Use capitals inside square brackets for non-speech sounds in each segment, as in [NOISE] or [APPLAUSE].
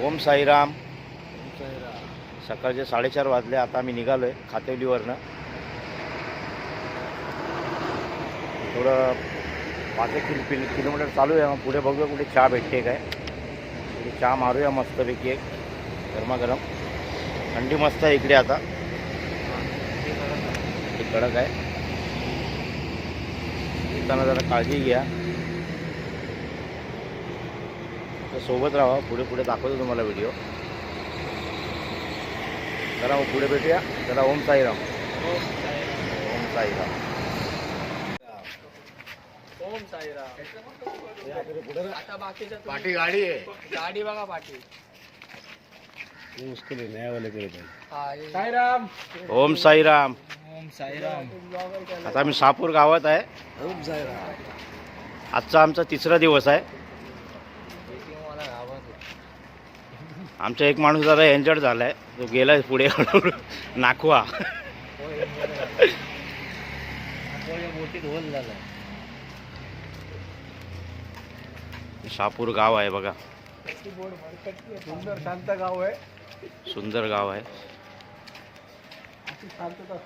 ओम साईराम. सकाळचे साडेचार वाजले आता आम्ही निघालो आहे खातेवलीवरनं. थोडं पाच एक किलो किलो किलोमीटर चालू आहे मग पुढे बघूया कुठे चहा भेटते काय. कुठे चहा मारूया मस्तपैकी एक गरमागरम. थंडी मस्त आहे इकडे आता. कडक आहे. येताना जरा काळजी घ्या तर सोबत राहा. पुढे पुढे दाखवतो तुम्हाला व्हिडिओ चला मग पुढे भेटूया. चला ओम साईराम. ओम साईराम. ओम साईराम. पाठी गाडी आहे. गाडी बघा पाठी. मुश्किल साईराम. ओम साईराम. ओम साईराम. आता आम्ही शहापूर गावात आहे. ओम साईराम. आजचा आमचा तिसरा दिवस आहे. आमचा एक माणूस जरा एंजर्ड झाला आहे तो गेला पुढे. [LAUGHS] हळूहळू नाखवा शापूर गाव आहे बघा. सुंदर शांत गाव आहे. सुंदर गाव आहे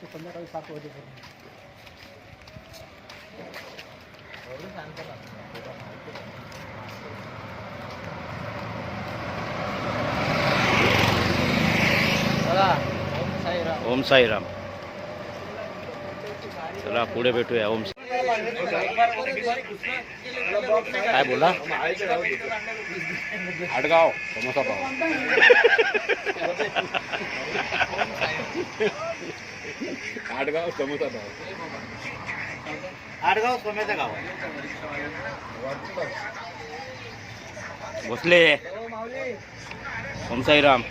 संध्याकाळी सात वाजेपर्यंत चला ओम साईराम ओम साईराम. चला पुढे भेटूया. ओम काय बोला आडगाव समोसा पाव. आडगाव समोसा भाव आडगाव सोम्याचा गाव बसले. ओम साईराम.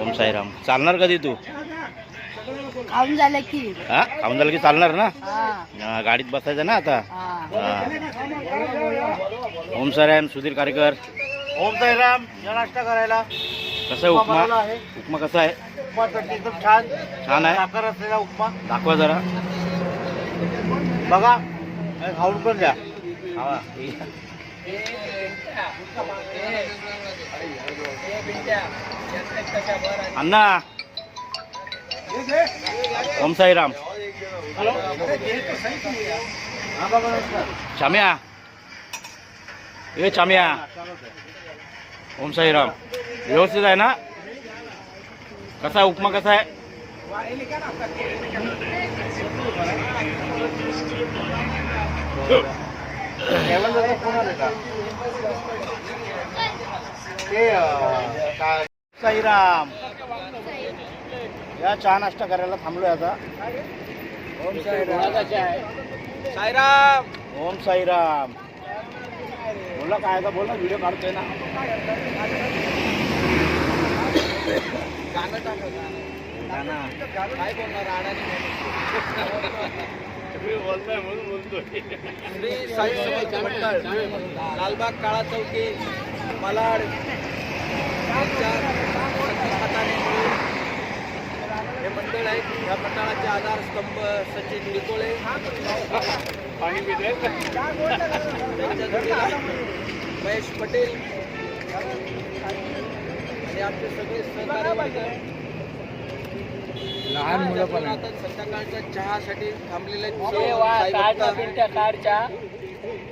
ओम साईराम. चालणार कधी तू? खाऊन झालं की. हा? खाऊन झालं की चालणार ना? हा. गाडीत बसायचं ना आता? हा. हा. ओम साईराम सुधीर कारेकर. ओम साईराम या नाश्ता करायला. कसा आहे उपमा उपमा? कसा आहे? एकदम छान. छान आहे? साखर असलेला उपमा. दाखवा जरा. बघा खाऊन पण द्या. खावा. अण्णा ओम साईराम शाम्या ए चाम्या ओम साईराम व्यवस्थित आहे ना कसा आहे उपमा कसा आहे साईराम. या चहा नाश्ता करायला थांबलोय आता. ओम साईराम. ओम साईराम. बोला काय आता? बोला व्हिडिओ काढतोय ना. गाणं. काय बोलणार? श्री साई मंडळ लालबाग काळा चौकी मलाड हे मंडळ आहे या मंडळाचे आधारस्तंभ सचिन निकोळे. त्यांच्या जोडीला महेश पटेल. आणि आमचे सगळे सहकारी वर्ग. लहान मुलं पण आता संध्याकाळच्या चहासाठी थांबलेले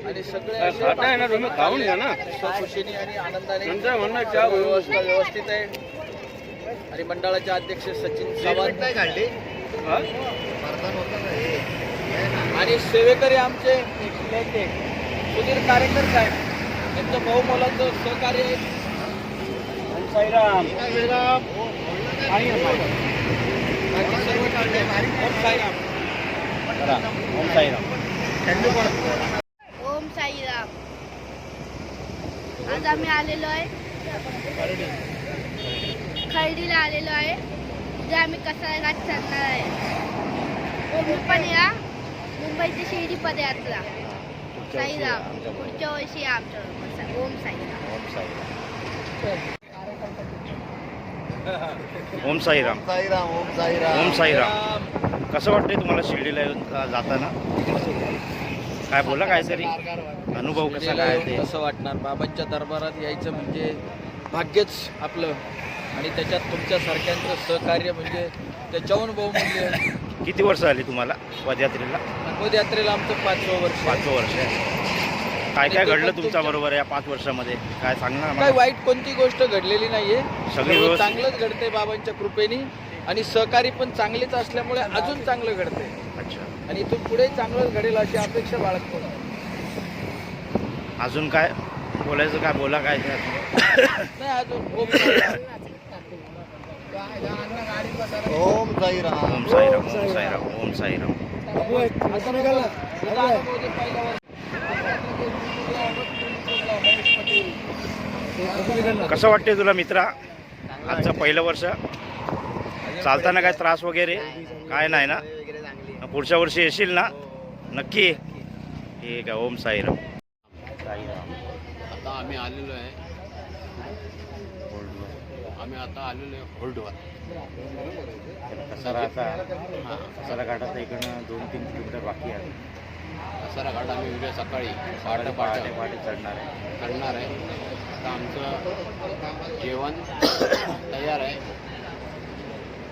आणि सगळे असे तुम्ही खाऊन घ्या ना. खुशीने आणि आनंदाने तुमचं म्हणणं चहा. व्यवस्था व्यवस्थित आहे. आणि मंडळाचे अध्यक्ष सचिन सावंत. आणि सेवेकरी आमचे नेते सुधीर कारेकर साहेब. यांचं बहुमोलाचं सहकार्य आहे. साईराम. साईराम. चला ओम साईराम. ओम साईराम आज आम्ही आलेलो आहे. खर्डीला आलेलो आहे. उद्या आम्ही कसा घाट चालणार आहे. तुम्ही पण या. मुंबईची शिर्डी पदयात्रा साईराम. पुढच्या वर्षी आमच्या ओम साईराम. ओम साईराम. ओम साईराम. साईराम ओम साईराम. ओम साईराम. कसं वाटतंय तुम्हाला शिर्डीला येऊन अ, जाताना? काय बोला काहीतरी? अनुभव कसा काय ते? कसं वाटणार? बाबांच्या दरबारात यायचं म्हणजे भाग्यच आपलं. आणि त्याच्यात तुमच्या सारख्यांचं सहकार्य म्हणजे त्याच्याहून बहुमूल्य. आहे. किती वर्ष झाली तुम्हाला पदयात्रेला? पदयात्रेला आमचं पाचवं वर्ष. आहे. पाच वर्ष काय काय घडलं तुमच्या बरोबर या पाच वर्षामध्ये? काय सांगणार काय? वाईट कोणती गोष्ट घडलेली नाहीये. सगळी सर्व व्यवस्थित. चांगलंच घडतंय बाबांच्या कृपेने आणि सहकारी पण चांगलेच असल्यामुळे अजून चांगलं घडतंय. अच्छा. आणि इथून पुढे चांगलंच घडेल अशी अपेक्षा बाळगतो. अजून काय? बोलायचं काय? बोला काय? ते? नाही अजून. ओम साईराम ओम साईराम ओम साईराम ओम साईराम आता बघा, इथं अनुभव जे पहिल्या वर्षी- कसं वाटते तुला मित्रा? आजचं पहिलं वर्ष? चालताना काय त्रास वगैरे? काय नाही ना? पुढच्या वर्षी येशील ना? नक्की. ठीक आहे ओम साईराम. साईराम आता आम्ही आलेलो आहे. आम्ही आता आलेलो आहे होल्डवर. कसारा आता कसारा घाटाचा इकडनं दोन तीन किलोमीटर बाकी आहे. कसारा घाट आम्ही उद्या सकाळी पहाटे पहाटे पहाटे चढणार आहे. करणार आहे. आता आमचं जेवण तयार आहे.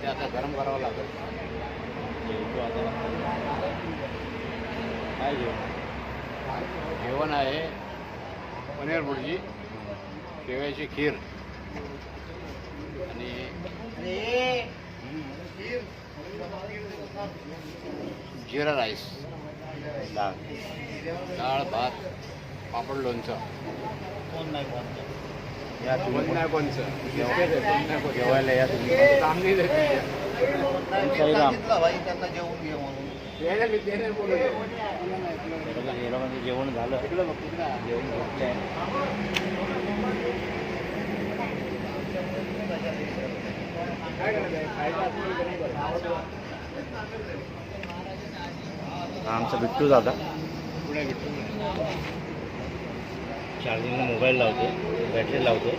ते आता गरम करावं लागेल. जेवतो आता. काय जेवण? जेवण आहे पनीर भुर्जी शेवयाची खीर आणि जिरा राईस. डाळ डाळ भात पापड लोणचं. या तुम्ही नाही कोणचं? जेवायला या तुम्ही. ओम साईराम त्यांना जेवून घे म्हणून. बरोबर गेलं जेवण झालं. जेवण हा आमचा बिट्टू दादा. चार्जिंगला मोबाईल लावतो बॅटरी लावतो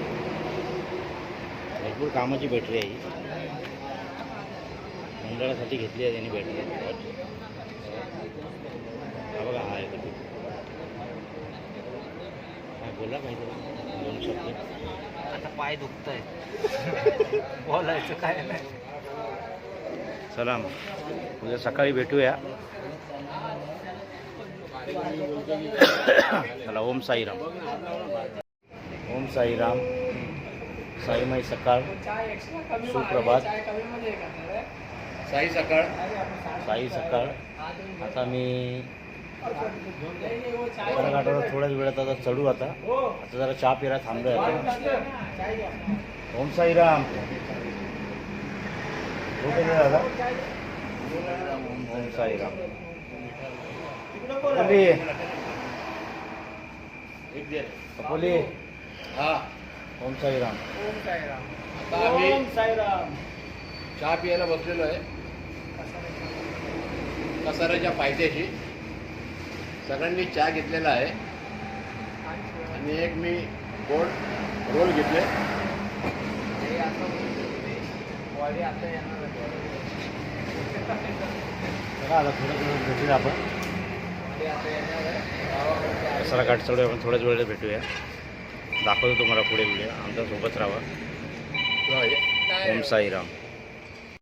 भरपूर कामाची बॅटरी आहे ही. मंडळासाठी घेतली आहे त्यांनी बॅटरी. हा बघा हा आहे. काय बोला काहीतरी दोन शब्द आता पाय दुखत आहे [LAUGHS] बोलायचं काय नाही. चला मग. उद्या सकाळी भेटूया. चला ओम साईराम। ओम साईराम। साईमाई सकाळ। सुप्रभात। साई सकाळ। साई सकाळ। आता मी घाटावर थोड्याच वेळात आता चढू आता. आता जरा चहा पिरा थांबलोय आता. ओम साईराम. येते दादा ओम साईराम. कपोली कपोली हा. ओम साईराम. आता आम्ही चहा प्यायला बसलेलो आहे. कसाऱ्याच्या पायथ्याशी सगळ्यांनी चहा घेतलेला आहे. आणि एक मी गोड रोल घेतले. आता थोड्या वेळात भेटूया आपण. दसरा घाट चढू आपण थोड्याच वेळेत भेटूया. दाखवतो तुम्हाला पुढे व्हिडिओ. आमच्यासोबत राहा. ओम साईराम.